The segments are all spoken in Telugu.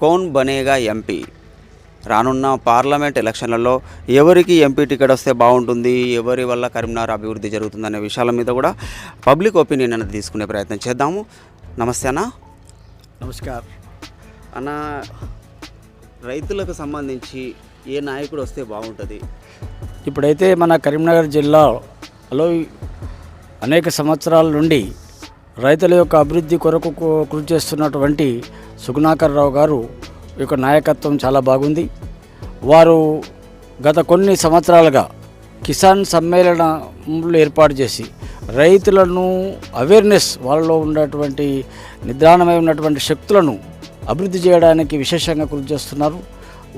కౌన్ బనేగా ఎంపీ. రానున్న పార్లమెంట్ ఎలక్షన్లలో ఎవరికి ఎంపీ టికెట్ వస్తే బాగుంటుంది ఎవరి వల్ల కరీంనగర్ అభివృద్ధి జరుగుతుందనే విషయాల మీద కూడా పబ్లిక్ ఒపీనియన్ అనేది తీసుకునే ప్రయత్నం చేద్దాము. నమస్తే అన్న. నమస్కార్. అన్న రైతులకు సంబంధించి ఏ నాయకుడు వస్తే బాగుంటుంది? ఇప్పుడైతే మన కరీంనగర్ జిల్లాలో అనేక సంవత్సరాల నుండి రైతుల యొక్క అభివృద్ధి కొరకు కృషి చేస్తున్నటువంటి సుగుణాకర్ రావు గారు యొక్క నాయకత్వం చాలా బాగుంది. వారు గత కొన్ని సంవత్సరాలుగా కిసాన్ సమ్మేళనములు ఏర్పాటు చేసి రైతులను అవేర్నెస్ వాళ్ళలో ఉన్నటువంటి నిద్రాణమై ఉన్నటువంటి శక్తులను అభివృద్ధి చేయడానికి విశేషంగా కృషి చేస్తున్నారు.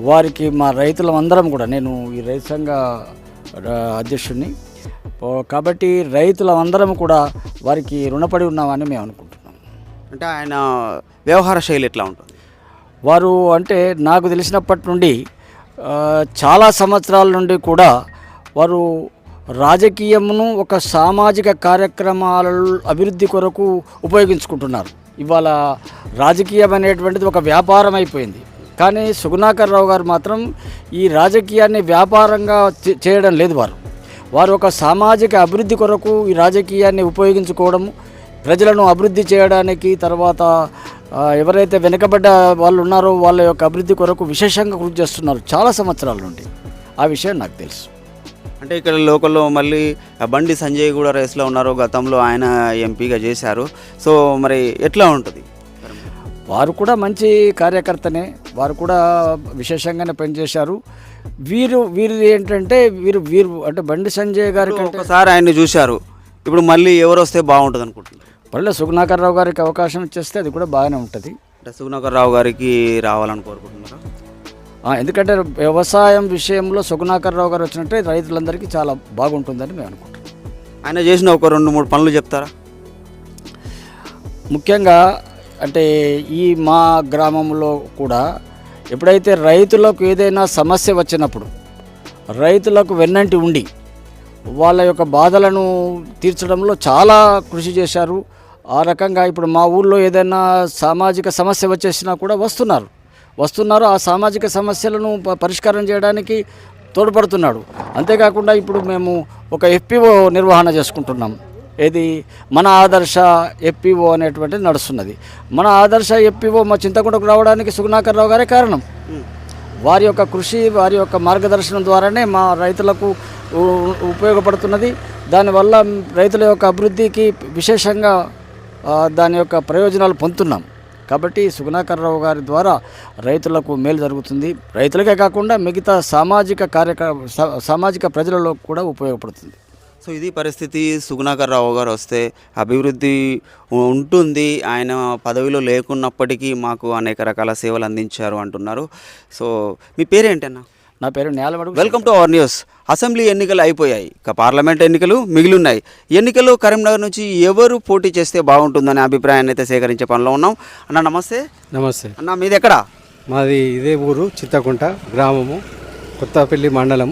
వారికి మా రైతులందరం కూడా నేను ఈ రైతు సంఘ అధ్యక్షుడిని కాబట్టి రైతులందరం కూడా వారికి రుణపడి ఉన్నామని మేము అనుకుంటున్నాం. అంటే ఆయన వ్యవహార శైలి ఎట్లా ఉంటుంది? వారు అంటే నాకు తెలిసినప్పటి నుండి చాలా సంవత్సరాల నుండి కూడా వారు రాజకీయమును ఒక సామాజిక కార్యక్రమాల అభివృద్ధి కొరకు ఉపయోగించుకుంటున్నారు. ఇవాళ రాజకీయం అనేటువంటిది ఒక వ్యాపారం అయిపోయింది. కానీ సుగుణాకర్ రావు గారు మాత్రం ఈ రాజకీయాన్ని వ్యాపారంగా చే- చేయడం లేదు వారు. వారు ఒక సామాజిక అభివృద్ధి కొరకు ఈ రాజకీయాన్ని ఉపయోగించుకోవడము ప్రజలను అభివృద్ధి చేయడానికి తర్వాత ఎవరైతే వెనుకబడ్డ వాళ్ళు ఉన్నారో వాళ్ళ యొక్క అభివృద్ధి కొరకు విశేషంగా కృషి చేస్తున్నారు చాలా సంవత్సరాల నుండి. ఆ విషయం నాకు తెలుసు. అంటే ఇక్కడ లోకల్లో మళ్ళీ బండి సంజయ్ కూడా రేస్లో ఉన్నారు గతంలో ఆయన ఎంపీగా చేశారు. సో మరి ఎట్లా ఉంటుంది? వారు కూడా మంచి కార్యకర్తనే వారు కూడా విశేషంగానే పనిచేశారు. వీరు వీరు ఏంటంటే వీరు వీరు అంటే బండి సంజయ్ గారి కంటే ఒకసారి ఆయన్ని చూశారు. ఇప్పుడు మళ్ళీ ఎవరు వస్తే బాగుంటుంది అనుకుంటున్నారు పల్లె సుగుణాకర్ రావు గారికి అవకాశం ఇచ్చేస్తే అది కూడా బాగానే ఉంటుంది. అంటే సుగుణాకర్ రావు గారికి రావాలని కోరుకుంటున్నారా? ఎందుకంటే వ్యవసాయం విషయంలో సుగుణాకర్ రావు గారు వచ్చినట్టే రైతులందరికీ చాలా బాగుంటుందని మేము అనుకుంటున్నాం. ఆయన చేసిన ఒక రెండు మూడు పనులు చెప్తారా? ముఖ్యంగా అంటే ఈ మా గ్రామంలో కూడా ఎప్పుడైతే రైతులకు ఏదైనా సమస్య వచ్చినప్పుడు రైతులకు వెన్నంటి ఉండి వాళ్ళ యొక్క బాధలను తీర్చడంలో చాలా కృషి చేశారు. ఆ రకంగా ఇప్పుడు మా ఊళ్ళో ఏదైనా సామాజిక సమస్య వచ్చేసినా కూడా వస్తున్నారు. వస్తున్నారు ఆ సామాజిక సమస్యలను పరిష్కారం చేయడానికి తోడ్పడుతున్నాడు. అంతేకాకుండా ఇప్పుడు మేము ఒక ఎఫ్పిఓ నిర్వహణ చేసుకుంటున్నాం. ఏది? మన ఆదర్శ ఎఫ్పిఓ అనేటువంటిది నడుస్తున్నది. మన ఆదర్శ ఎఫ్పిఓ మా చింతకుండకు రావడానికి సుగుణాకర్ రావు గారే కారణం. వారి యొక్క కృషి వారి యొక్క మార్గదర్శనం ద్వారానే మా రైతులకు ఉపయోగపడుతున్నది. దానివల్ల రైతుల యొక్క అభివృద్ధికి విశేషంగా దాని యొక్క ప్రయోజనాలు పొందుతున్నాం. కాబట్టి సుగుణాకర్రావు గారి ద్వారా రైతులకు మేలు జరుగుతుంది. రైతులకే కాకుండా మిగతా సామాజిక కార్యక్రమ సామాజిక ప్రజలలో కూడా ఉపయోగపడుతుంది. సో ఇది పరిస్థితి. సుగుణాకర్రావు గారు వస్తే అభివృద్ధి ఉంటుంది. ఆయన పదవిలో లేకున్నప్పటికీ మాకు అనేక రకాల సేవలు అందించారు అంటున్నారు. సో మీ పేరేంటన్నా? నా పేరు Nelamadugu welcome to our news assembly ఎన్నికలు అయిపోయాయి. ఇక పార్లమెంట్ ఎన్నికలు మిగిలి ఉన్నాయి ఎన్నికల్లో కరీంనగర్ నుంచి ఎవరు పోటీ చేస్తే బాగుంటుందనే అభిప్రాయాన్ని అయితే సేకరించే పనిలో ఉన్నాం. అన్న నమస్తే. నమస్తే. అన్న మీది ఎక్కడ? మాది ఇదే ఊరు చింతకుంట గ్రామము కొత్తపల్లి మండలం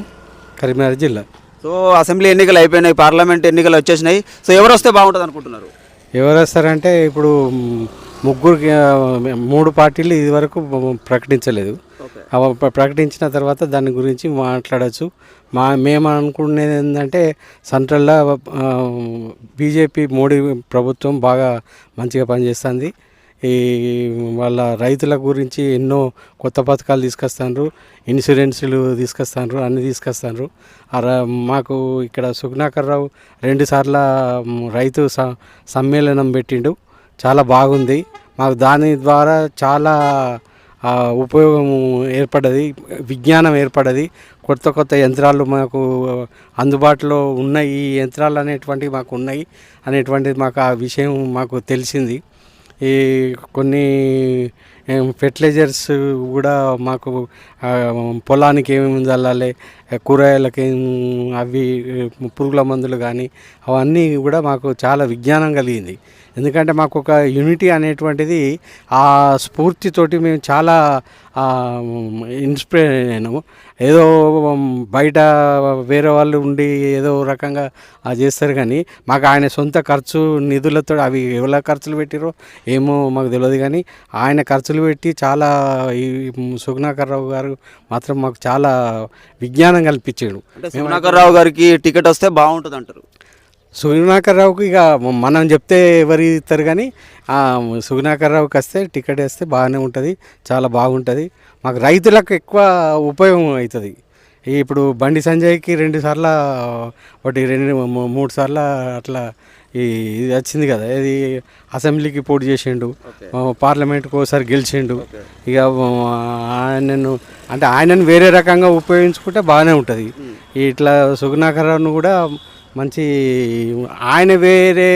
కరీంనగర్ జిల్లా. సో అసెంబ్లీ ఎన్నికలు అయిపోయినాయి పార్లమెంట్ ఎన్నికలు వచ్చేసినాయి. సో ఎవరు వస్తే బాగుంటుంది అనుకుంటున్నారు ఎవరు వస్తారంటే ఇప్పుడు ముగ్గురు మూడు పార్టీలు ఇదివరకు ప్రకటించలేదు. ప్రకటించిన తర్వాత దాని గురించి మాట్లాడచ్చు. మా మేము అనుకునేది ఏంటంటే సెంట్రల్లో బీజేపీ మోడీ ప్రభుత్వం బాగా మంచిగా పనిచేస్తుంది. ఈ వాళ్ళ రైతుల గురించి ఎన్నో కొత్త పథకాలు తీసుకొస్తారు ఇన్సూరెన్సులు తీసుకొస్తారు అన్నీ తీసుకొస్తారు మాకు ఇక్కడ సుగుణాకర్ రావు రైతు స- సమ్మేళనం పెట్టిండు. చాలా బాగుంది. మాకు దాని ద్వారా చాలా ఉపయోగము ఏర్పడది ఏర్పడ్డది విజ్ఞానం ఏర్పడ్డది కొత్త కొత్త యంత్రాలు మాకు అందుబాటులో ఉన్నాయి. ఈ యంత్రాలు అనేటువంటివి మాకు ఉన్నాయి అనేటువంటిది మాకు ఆ విషయం మాకు తెలిసింది. ఈ కొన్ని ఫెర్టిలైజర్స్ కూడా మాకు పొలానికి ఏమేమి చల్లాలి కూరగాయలకి అవి పురుగుల మందులు కానీ అవన్నీ కూడా మాకు చాలా విజ్ఞానం కలిగింది. ఎందుకంటే మాకు ఒక యూనిటీ అనేటువంటిది ఆ స్ఫూర్తితోటి మేము చాలా ఇన్స్పైర్ అయ్యాను. ఏదో బయట వేరే వాళ్ళు ఉండి ఏదో రకంగా చేస్తారు కానీ మాకు ఆయన సొంత ఖర్చు నిధులతో అవి ఎవరి ఖర్చులు పెట్టిరో ఏమో మాకు తెలియదు కానీ ఆయన ఖర్చులు పెట్టి చాలా ఈ సుగుణాకర్ రావు గారు మాత్రం మాకు చాలా విజ్ఞానం కల్పించాడు. అంటే సునాకర్ రావు గారికి టికెట్ వస్తే బాగుంటుంది అంటారు సుగుణాకర్ రావుకి ఇక మనం చెప్తే ఎవరు ఇస్తారు కానీ ఆ, సుగుణాకర్ రావుకి వస్తే టికెట్ వేస్తే బాగానే ఉంటుంది చాలా బాగుంటుంది. మాకు రైతులకు ఎక్కువ ఉపయోగం అవుతుంది. ఇప్పుడు బండి సంజయ్కి రెండు సార్లు ఒకటి రెండు మూడు సార్లు అట్లా ఈ ఇది వచ్చింది కదా ఇది అసెంబ్లీకి పోటీ చేసిండు. పార్లమెంట్కి ఒకసారి గెలిచిండు. ఇక ఆయనను అంటే ఆయనను వేరే రకంగా ఉపయోగించుకుంటే బాగానే ఉంటుంది. ఇట్లా సుగుణాకర్ రావును కూడా మంచి ఆయన వేరే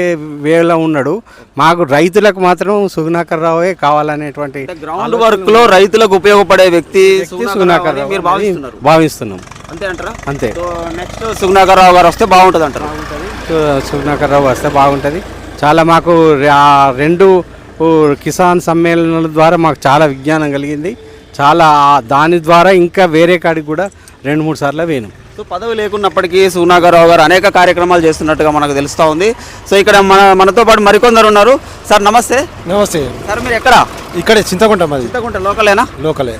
వేలో ఉన్నాడు. మాకు రైతులకు మాత్రం సుగుణాకర్ రావే కావాలనేటువంటి గ్రౌండ్ వర్క్లో రైతులకు ఉపయోగపడే వ్యక్తి సుగుణాకర్ రావు భావిస్తున్నాం. అంతే అంటారా? అంతే. సో నెక్స్ట్ సుగుణాకర్ రావు గారు వస్తే బాగుంటుంది అంటారు? సు- సుగుణాకర్ రావు వస్తే బాగుంటుంది. చాలా మాకు రెండు కిసాన్ సమ్మేళనాల ద్వారా మాకు చాలా విజ్ఞానం కలిగింది. చాలా దాని ద్వారా ఇంకా వేరే కాడికి కూడా రెండు మూడు సార్లు వేను సో పదవి లేకున్నప్పటికీ సుగుణాకర్ రావు గారు అనేక కార్యక్రమాలు చేస్తున్నట్టుగా మనకు తెలుస్తూ ఉంది. సో ఇక్కడ మన మనతో పాటు మరికొందరు ఉన్నారు. సార్ నమస్తే. నమస్తే. సార్ మీరు ఎక్కడ? ఇక్కడ చింతకుంట మాది. చింతకుంట లోకలేనా? లోకలే.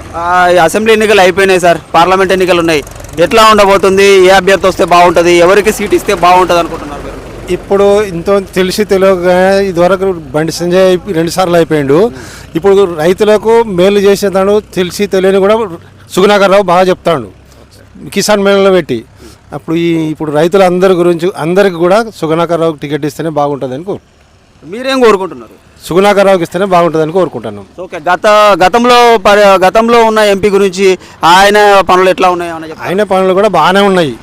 అసెంబ్లీ ఎన్నికలు అయిపోయినాయి సార్. పార్లమెంట్ ఎన్నికలు ఉన్నాయి. ఎట్లా ఉండబోతుంది? ఏ అభ్యర్థి వస్తే బాగుంటుంది? ఎవరికి సీట్ ఇస్తే బాగుంటుంది అనుకుంటున్నారు మీరు? ఇప్పుడు ఇంత తెలిసి తెలియక ఇదివరకు బండి సంజయ్ అయిపో- రెండు సార్లు అయిపోయిండు. ఇప్పుడు రైతులకు మేలు చేసేదాడు తెలిసి తెలియని కూడా సుగుణాకర్ రావు బాగా చెప్తాడు. కిసాన్ మేళలో పెట్టి. అప్పుడు ఈ ఇప్పుడు రైతులందరి గురించి అందరికి కూడా సుగుణాకర్ రావుకి టికెట్ ఇస్తేనే బాగుంటుంది అని కోరు. మీరేం కోరుకుంటున్నారు? సుగుణాకర్ రావుకి ఇస్తేనే బాగుంటుందని కోరుకుంటున్నాం. ఓకే గత గతంలో గతంలో ఉన్న ఎంపీ గురించి ఆయన పనులు ఎట్లా ఉన్నాయో? ఆయన పనులు కూడా బాగానే ఉన్నాయి.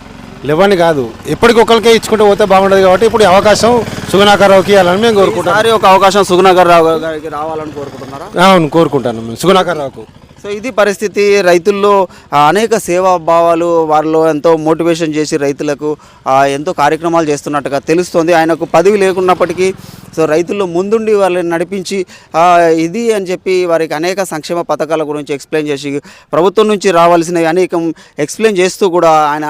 లేవని కాదు. ఎప్పటికి ఒకరికే ఇచ్చుకుంటూ పోతే బాగుంటుంది కాబట్టి ఇప్పుడు అవకాశం సుగుణాకర్ రావుకి ఇవ్వాలని మేము కోరుకుంటాం ఒక అవకాశం సుగుణాకర్ రావు గారికి రావాలని కోరుకుంటున్నారా? అవును కోరుకుంటాను మేము సుగుణాకర్ రావుకు. సో ఇది పరిస్థితి. రైతుల్లో అనేక సేవా భావాలు వారిలో ఎంతో మోటివేషన్ చేసి రైతులకు ఎంతో కార్యక్రమాలు చేస్తున్నట్టుగా తెలుస్తోంది. ఆయనకు పదవి లేకున్నప్పటికీ సో రైతుల్లో ముందుండి వాళ్ళని నడిపించి ఇది అని చెప్పి వారికి అనేక సంక్షేమ పథకాల గురించి ఎక్స్ప్లెయిన్ చేసి ప్రభుత్వం నుంచి రావాల్సినవి అనేకం ఎక్స్ప్లెయిన్ చేస్తూ కూడా ఆయన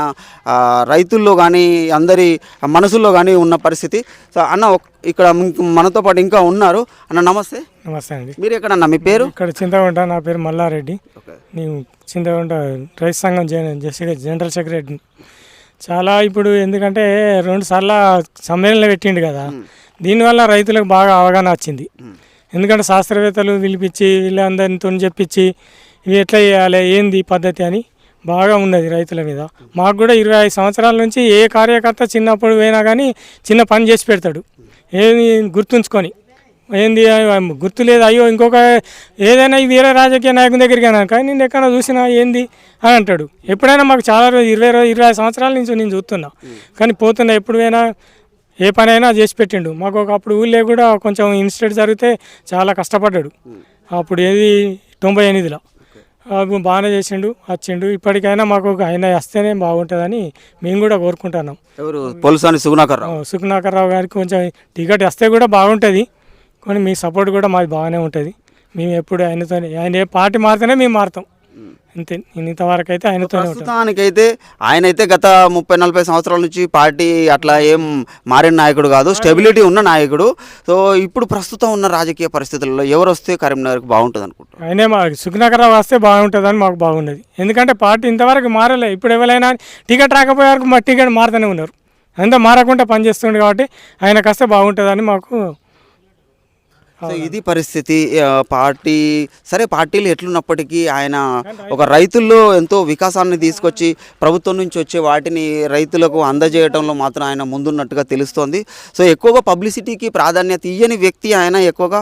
రైతుల్లో కానీ అందరి మనసుల్లో కానీ ఉన్న పరిస్థితి. సో అన్న ఇక్కడ ఇంక మనతో పాటు ఇంకా ఉన్నారు. అన్న నమస్తే. నమస్తే అండి. మీరు ఎక్కడన్నా మీ పేరు? ఇక్కడ చింతగుంట నా పేరు మల్లారెడ్డి. నేను చింతగుంట రైతు సంఘం జనరల్ సెక్రటరీ. చాలా ఇప్పుడు ఎందుకంటే రెండు సార్లు సమ్మేళనం పెట్టిండు కదా. దీనివల్ల రైతులకు బాగా అవగాహన వచ్చింది. ఎందుకంటే శాస్త్రవేత్తలు పిలిపించి వీళ్ళందరితో చెప్పించి ఇవి ఎట్లా చేయాలి ఏంది ఈ పద్ధతి అని బాగా ఉన్నది రైతుల మీద. మాకు కూడా ఇరవై ఐదు సంవత్సరాల నుంచి ఏ కార్యకర్త చిన్నప్పుడు పోయినా కానీ చిన్న పని చేసి పెడతాడు. ఏది గుర్తుంచుకొని? ఏంది గుర్తు లేదు అయ్యో ఇంకొక ఏదైనా ఈ వేరే రాజకీయ నాయకుని దగ్గరికి అయినా కానీ నేను ఎక్కడ చూసినా ఏంది? అని అంటాడు. ఎప్పుడైనా మాకు చాలా రోజు ఇరవై రోజు ఇరవై సంవత్సరాల నుంచి నేను చూస్తున్నా. కానీ పోతున్నా ఎప్పుడు పోయినా ఏ పని అయినా చేసి పెట్టిండు. మాకు ఒక అప్పుడు ఊళ్ళో కూడా కొంచెం ఇన్సిడెంట్ జరిగితే చాలా కష్టపడ్డాడు. అప్పుడు ఏది తొంభై ఎనిమిదిలో. బాగానే చేసిండు వచ్చిండు. ఇప్పటికైనా మాకు ఒక ఆయన వస్తేనే బాగుంటుందని మేము కూడా కోరుకుంటున్నాం. ఎవరు? పోలీసాని సుగుణాకర్ రావు. గారికి కొంచెం టికెట్ వస్తే కూడా బాగుంటుంది. కానీ మీ సపోర్ట్ కూడా మాది బాగానే ఉంటుంది. మేము ఎప్పుడు ఆయనతో ఆయన ఏ పార్టీ మారితేనే మేము మారుతాం. అంతే. నేను ఇంతవరకు అయితే ఆయనతోనే ఉంటాం ప్రస్తుతానికైతే ఆయన అయితే గత ముప్పై నలభై సంవత్సరాల నుంచి పార్టీ అట్లా ఏం మారిన నాయకుడు కాదు. స్టెబిలిటీ ఉన్న నాయకుడు. సో ఇప్పుడు ప్రస్తుతం ఉన్న రాజకీయ పరిస్థితుల్లో ఎవరు వస్తే కరీంనగర్కి బాగుంటుంది అనుకుంటారు ఆయనే మా సుఖనాకర్ రావు వస్తే బాగుంటుందని మాకు బాగున్నది ఎందుకంటే పార్టీ ఇంతవరకు మారలే. ఇప్పుడు ఎవరైనా టికెట్ రాకపోయే వరకు మా టికెట్ మారుతూనే ఉన్నారు. అంతా మారకుండా పనిచేస్తుండే కాబట్టి ఆయనకు వస్తే బాగుంటుందని మాకు సో ఇది పరిస్థితి. పార్టీ సరే పార్టీలు ఎట్లున్నప్పటికీ ఆయన ఒక రైతుల్లో ఎంతో వికాసాన్ని తీసుకొచ్చి ప్రభుత్వం నుంచి వచ్చే వాటిని రైతులకు అందజేయడంలో మాత్రం ఆయన ముందున్నట్టుగా తెలుస్తోంది. సో ఎక్కువగా పబ్లిసిటీకి ప్రాధాన్యత ఇయ్యని వ్యక్తి ఆయన ఎక్కువగా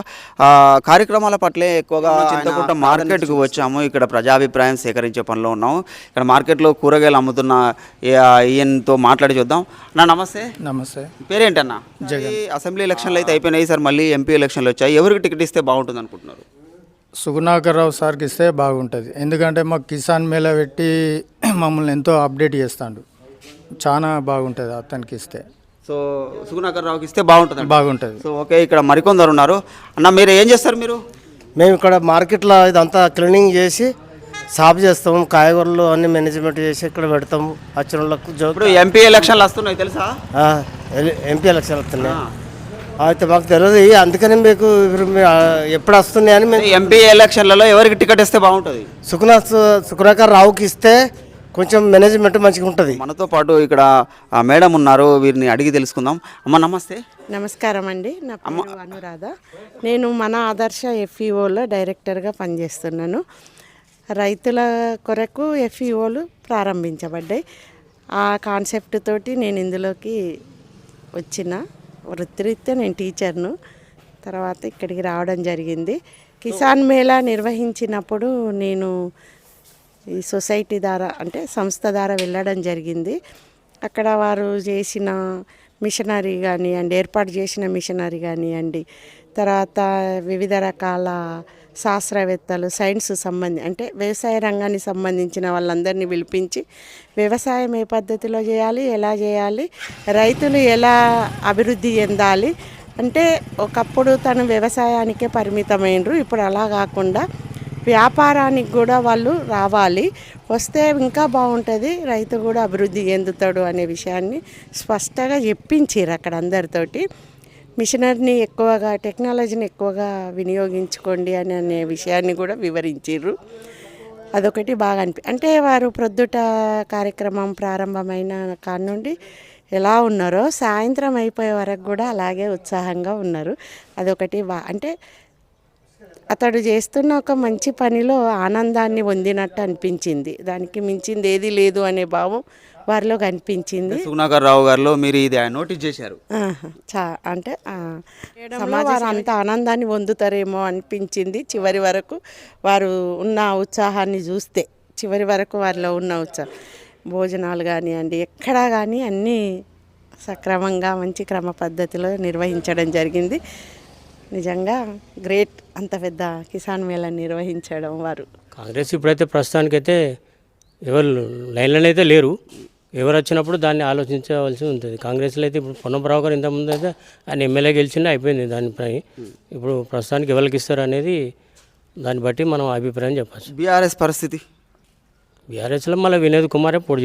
కార్యక్రమాల పట్లే ఎక్కువగా చింతకుంట మార్కెట్కి వచ్చాము. ఇక్కడ ప్రజాభిప్రాయం సేకరించే పనిలో ఉన్నాము. ఇక్కడ మార్కెట్లో కూరగాయలు అమ్ముతున్న ఈయనతో మాట్లాడి చూద్దాం. నా నమస్తే. నమస్తే. పేరేంటన్నా? ఈ అసెంబ్లీ ఎలక్షన్లు అయితే అయిపోయినాయి. సార్ మళ్ళీ ఎంపీ ఎలక్షన్లు వచ్చాయి. ఎవరికి టికెట్ ఇస్తే బాగుంటుంది అనుకుంటున్నారు? సుగుణాకర్ రావు సార్కి ఇస్తే బాగుంటుంది. ఎందుకంటే మాకు కిసాన్ మేళ పెట్టి మమ్మల్ని ఎంతో అప్డేట్ చేస్తాడు. చాలా బాగుంటుంది అతనికి ఇస్తే. సో సుగుణాకర్ రావుకి ఇస్తే బాగుంటుంది బాగుంటుంది. సో ఓకే ఇక్కడ మరికొందరు ఉన్నారు. అన్న మీరు ఏం చేస్తారు మీరు? మేము ఇక్కడ మార్కెట్లో ఇదంతా క్లీనింగ్ చేసి సాఫ్ చేస్తాము. కాయగూరలు అన్ని మేనేజ్మెంట్ చేసి ఇక్కడ పెడతాము. వచ్చిన వాళ్ళకు ఇప్పుడు ఎంపీ ఎలక్షన్లు వస్తున్నాయి తెలుసా? ఎంపీ ఎలక్షన్ వస్తున్నాయి. అయితే మాకు తెలియదు అందుకని మీకు ఎప్పుడు వస్తున్నాయని మేము ఎంపీ ఎలక్షన్లలో ఎవరికి టికెట్ ఇస్తే బాగుంటుంది. సుకునా సుకునాకర్ రావుకి ఇస్తే కొంచెం మేనేజ్మెంట్ మంచిగా ఉంటుంది. మనతో పాటు ఇక్కడ ఆ మేడం ఉన్నారు వీరిని అడిగి తెలుసుకుందాం. అమ్మ నమస్తే. నమస్కారం అండి. నా పేరు అనురాధ. నేను మన ఆదర్శ ఎఫ్ఈఓలో డైరెక్టర్గా పనిచేస్తున్నాను. రైతుల కొరకు ఎఫ్ఈఓలు ప్రారంభించబడ్డాయి. ఆ కాన్సెప్ట్ తోటి నేను ఇందులోకి వచ్చిన. వృత్తిరీత్యా నేను టీచర్ను. తర్వాత ఇక్కడికి రావడం జరిగింది. కిసాన్ మేళా నిర్వహించినప్పుడు నేను ఈ సొసైటీ ద్వారా అంటే సంస్థ ద్వారా వెళ్ళడం జరిగింది. అక్కడ వారు చేసిన మిషనరీ కానివ్వండి ఏర్పాటు చేసిన మిషనరీ కానివ్వండి తర్వాత వివిధ రకాల శాస్త్రవేత్తలు సైన్స్ సంబంధి అంటే వ్యవసాయ రంగానికి సంబంధించిన వాళ్ళందరినీ పిలిపించి వ్యవసాయం ఏ పద్ధతిలో చేయాలి ఎలా చేయాలి రైతులు ఎలా అభివృద్ధి చెందాలి అంటే ఒకప్పుడు తను వ్యవసాయానికే పరిమితమైనరు ఇప్పుడు అలా కాకుండా వ్యాపారానికి కూడా వాళ్ళు రావాలి వస్తే ఇంకా బాగుంటుంది రైతు కూడా అభివృద్ధి చెందుతాడు అనే విషయాన్ని స్పష్టంగా చెప్పించారు అక్కడ అందరితోటి. మిషనరీని ఎక్కువగా టెక్నాలజీని ఎక్కువగా వినియోగించుకోండి అని అనే విషయాన్ని కూడా వివరించారు అదొకటి బాగా అనిపి అంటే వారు ప్రొద్దుట కార్యక్రమం ప్రారంభమైన కాడ నుండి ఎలా ఉన్నారో సాయంత్రం అయిపోయే వరకు కూడా అలాగే ఉత్సాహంగా ఉన్నారు. అదొకటి బా అంటే అతడు చేస్తున్న ఒక మంచి పనిలో ఆనందాన్ని పొందినట్టు అనిపించింది. దానికి మించింది ఏది లేదు అనే భావం వారిలో కనిపించింది. సుగుణాకర్ రావు గారిలో మీరు ఇది నోటీస్ చేశారు. చా అంటే వారు అంత ఆనందాన్ని పొందుతారేమో అనిపించింది చివరి వరకు వారు ఉన్న ఉత్సాహాన్ని చూస్తే. చివరి వరకు వారిలో ఉన్న ఉత్సాహం భోజనాలు కానివ్వండి ఎక్కడా కానీ అన్నీ సక్రమంగా మంచి క్రమ పద్ధతిలో నిర్వహించడం జరిగింది. నిజంగా గ్రేట్ అంత పెద్ద కిసాన్ మేళా నిర్వహించడం వారు. కాంగ్రెస్ ఇప్పుడైతే ప్రస్తుతానికైతే ఎవరు లైన్లో అయితే లేరు. ఎవరు వచ్చినప్పుడు దాన్ని ఆలోచించవలసి ఉంటుంది. కాంగ్రెస్లో అయితే ఇప్పుడు పొన్నపరావు గారు ఇంతకుముందు అయితే ఆయన ఎమ్మెల్యే గెలిచిండే అయిపోయింది దానిపై ఇప్పుడు ప్రస్తుతానికి ఎవరికి ఇస్తారు అనేది దాన్ని బట్టి మనం అభిప్రాయం చెప్పచ్చు. బీఆర్ఎస్ పరిస్థితి? బీఆర్ఎస్లో మళ్ళీ వినోద్ కుమారే పోటీ